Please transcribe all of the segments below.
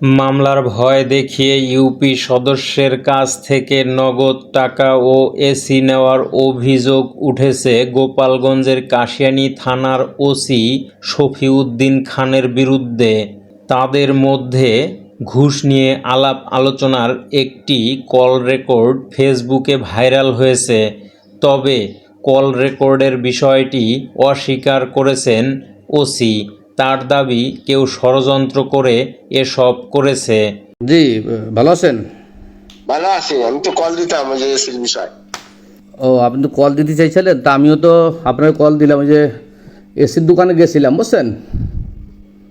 মামলার ভয় দেখিয়ে ইউপি সদস্যের কাছ থেকে নগদ টাকা ও এসি নেওয়ার অভিযোগ উঠেছে গোপালগঞ্জের কাশিয়ানী থানার ওসি শফিউদ্দিন খানের বিরুদ্ধে। তাদের মধ্যে ঘুষ নিয়ে আলাপ আলোচনার একটি কল রেকর্ড ফেসবুকে ভাইরাল হয়েছে। তবে কল রেকর্ডের বিষয়টি অস্বীকার করেছেন ওসি। তার দাবি কেউ ষড়যন্ত্র করে এসব করেছে। জি ভালো আছেন? ভালো আছি। আমি তো কল দিতাম যে এসির বিষয়। ও আপনি তো কল দিতে চাইছিলেন তা আমিও তো আপনার কল দিলাম ওই যে এসির দোকানে গেছিলাম বুঝছেন?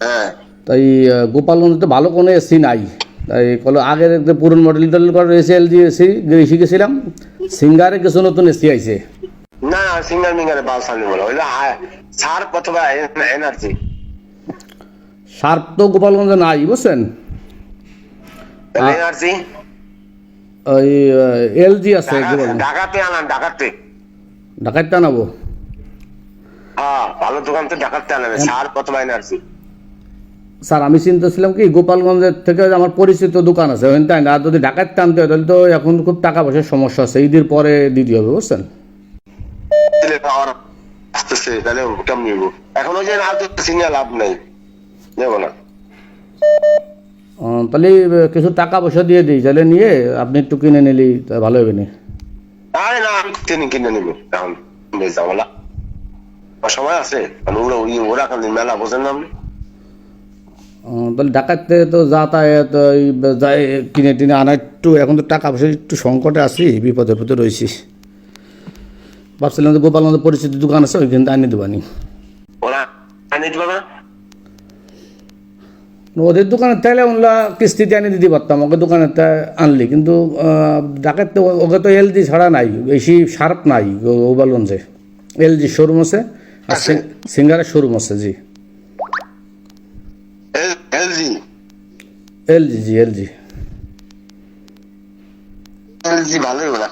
হ্যাঁ। তাই গোপালগঞ্জে তো ভালো কোনো এসি নাই। তাই কলো আগের একটা পুরনো মডেল টডেল করার এসি এলজি এসি এসি গেছিলাম। সিঙ্গারে কিছু নতুন এসি আইছে। না সিঙ্গার মিঙ্গারে বাস আনি বলো। ওইটা সার অথবা এনার্জি। শার্প তো গোপালগঞ্জে নাই বুঝছেন? ওই এলজি আছে ঢাকাতে আনান ঢাকাতে। ঢাকাতে আনাবো? হ্যাঁ ভালো দোকান তো ঢাকাতে আনাবে অথবা স্যার আমি চিন্তা ছিলাম কি গোপালগঞ্জের থেকে আমার পরিচিত দোকান আছে ওখানে তাই না? আর যদি ঢাকাতে আনতে হয় তাহলে তো এখন খুব টাকা পয়সার সমস্যা আছে ঈদের পরে দিতে হবে বুঝছেন? এখন ওই যে তো লাভ নেই। নেব না। তাহলে কিছু টাকা পয়সা দিয়ে দিই তাহলে নিয়ে আপনি একটু কিনে নিলেই তা ভালো হবে না। আরে না আমি কিনে কিনে নিবো। এখন বেশ সময় আছে। ওরা ওই ওরা মেলা বোঝেন না আপনি। তাহলে ঢাকাতে তো যাতায়াত যাই কিনে টিনে আনা একটু এখন তো টাকা পয়সা একটু সংকটে আছি বিপদে বিপদে রয়েছি। ভাবছিলাম যে গোপালগঞ্জের পরিচিত দোকান আছে ওইখান থেকে আনিয়ে দেবানি। ওরা আনিয়ে দিবে না? ওদের দোকানে তাহলে ওগুলা কিস্তিতে আনি দিতে পারতাম ওকে দোকানে আনলি। কিন্তু ডাকাতে ওকে তো এলজি ছাড়া নাই বেশি শার্প নাই গোপালগঞ্জে এলজি শোরুম আছে আর সিং- সিঙ্গারের শোরুম আছে জি। LG LG G LG LG ভালোই ওরা।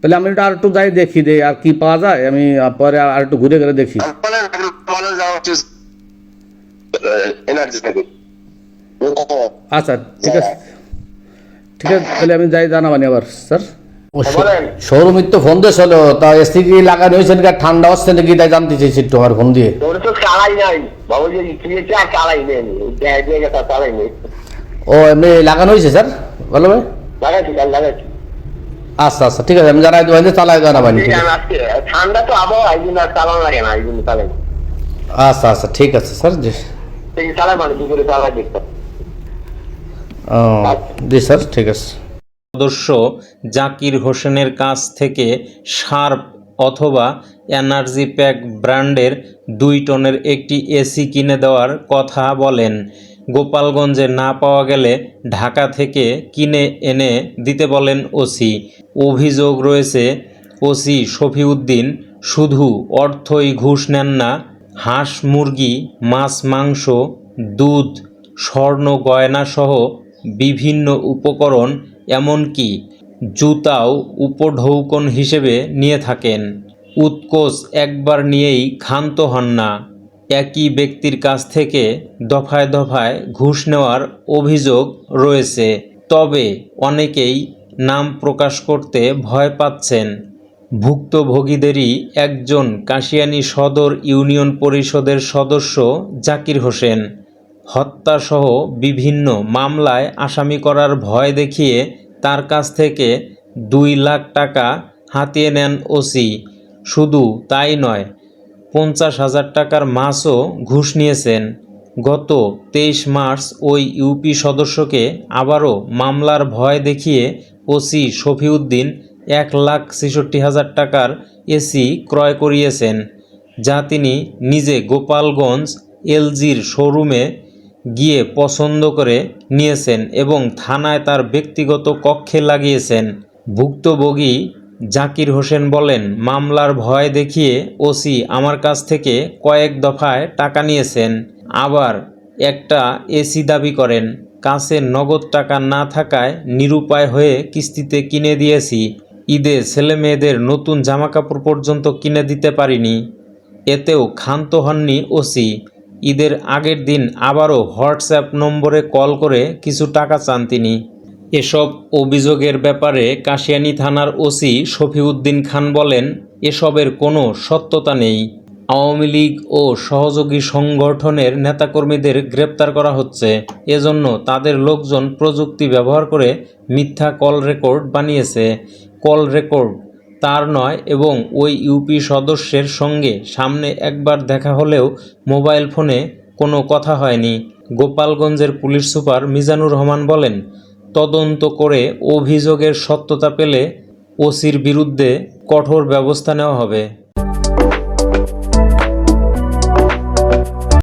তাহলে আমি আর একটু যাই দেখি দেই আর কি পাওয়া যায় আমি পরে আর একটু ঘুরে ঘুরে দেখি বলেন বলেন যাওয়া উচিত এনার্জি থেকে আচ্ছা। ঠিক আছে। ঠিক আছে তাহলে আমি যাই জানাবানি আবার স্যার। বলেন। শোরুমের তো ফোন দিয়েছিল তা এসি কি লাগানো হয়েছে নাকি? ঠান্ডা হচ্ছে নাকি? তাই জানতে চাইছি আমার ফোন দিয়ে। তোর তো চালাই নাই। বাবু যে কিনেছে আর চালাই নেই। জায়গা চালাই নেই। ও এমনি লাগানো হয়েছে স্যার? ভালো ভাই। আচ্ছা আচ্ছা ঠিক আছে আমি জানাই দেবো চালাই জানাবানি ঠান্ডা তো আবহাওয়া আচ্ছা আচ্ছা ঠিক আছে স্যার জি মানে স্যার ঠিক আছে। সদস্য জাকির হোসেনের কাছ থেকে শার্প অথবা এনার্জি প্যাক ব্র্যান্ডের দুই টনের একটি এসি কিনে দেওয়ার কথা বলেন। গোপালগঞ্জে না পাওয়া গেলে ঢাকা থেকে কিনে এনে দিতে বলেন ওসি। অভিযোগ রয়েছে ওসি শফিউদ্দিন শুধু অর্থই ঘুষ নেন না হাঁস, মুরগি, মাছ, মাংস, দুধ, স্বর্ণ, গয়নাসহ বিভিন্ন উপকরণ, এমনকি জুতাও উপঢৌকন হিসেবে নিয়ে থাকেন। উৎকোচ একবার নিয়েই ক্ষান্ত হন না। একই ব্যক্তির কাছ থেকে দফায় দফায় ঘুষ নেওয়ার অভিযোগ রয়েছে। তবে অনেকেই নাম প্রকাশ করতে ভয় পাচ্ছেন। ভুক্তভোগীদেরই একজন কাশিয়ানী সদর ইউনিয়ন পরিষদের সদস্য জাকির হোসেন। হত্যাসহ বিভিন্ন মামলায় আসামি করার ভয় দেখিয়ে তার কাছ থেকে দুই লাখ টাকা হাতিয়ে নেন ওসি। শুধু তাই নয়, পঞ্চাশ হাজার টাকার মাছও ঘুষ নিয়েছেন। গত তেইশ মার্চ ওই ইউপি সদস্যকে আবারও মামলার ভয় দেখিয়ে ওসি শফিউদ্দিন এক লাখ ছেষট্টি হাজার টাকার এসি ক্রয় করিয়েছেন, যা তিনি নিজে গোপালগঞ্জ এলজির শোরুমে গিয়ে পছন্দ করে নিয়েছেন এবং থানায় তার ব্যক্তিগত কক্ষে লাগিয়েছেন। ভুক্তভোগী জাকির হোসেন বলেন, মামলার ভয় দেখিয়ে ওসি আমার কাছ থেকে কয়েক দফায় টাকা নিয়েছেন, আবার একটা এসি দাবি করেন। কাছে নগদ টাকা না থাকায় নিরুপায় হয়ে কিস্তিতে কিনে দিয়েছি। ঈদে ছেলে মেয়েদের নতুন জামাকাপড় পর্যন্ত কিনে দিতে পারিনি, এতেও ক্ষান্ত হননি ওসি। ঈদের আগের দিন আবারও হোয়াটসঅ্যাপ নম্বরে কল করে কিছু টাকা চান তিনি। এসব অভিযোগের ব্যাপারে কাশিয়ানী থানার ওসি শফিউদ্দিন খান বলেন, এসবের কোনো সত্যতা নেই। আওয়ামী লীগ ও সহযোগী সংগঠনের নেতাকর্মীদের গ্রেপ্তার করা হচ্ছে। এজন্য তাদের লোকজন প্রযুক্তি ব্যবহার করে মিথ্যা কল রেকর্ড বানিয়েছে। Call record. তার নয় এবং ওই ইউপি সদস্যের সঙ্গে সামনে একবার দেখা হলেও মোবাইল ফোনে কোনো কথা হয়নি। গোপালগঞ্জের পুলিশ সুপার মিজানুর রহমান বলেন, তদন্ত করে অভিযোগের সত্যতা পেলে ওসির বিরুদ্ধে কঠোর ব্যবস্থা নেওয়া হবে।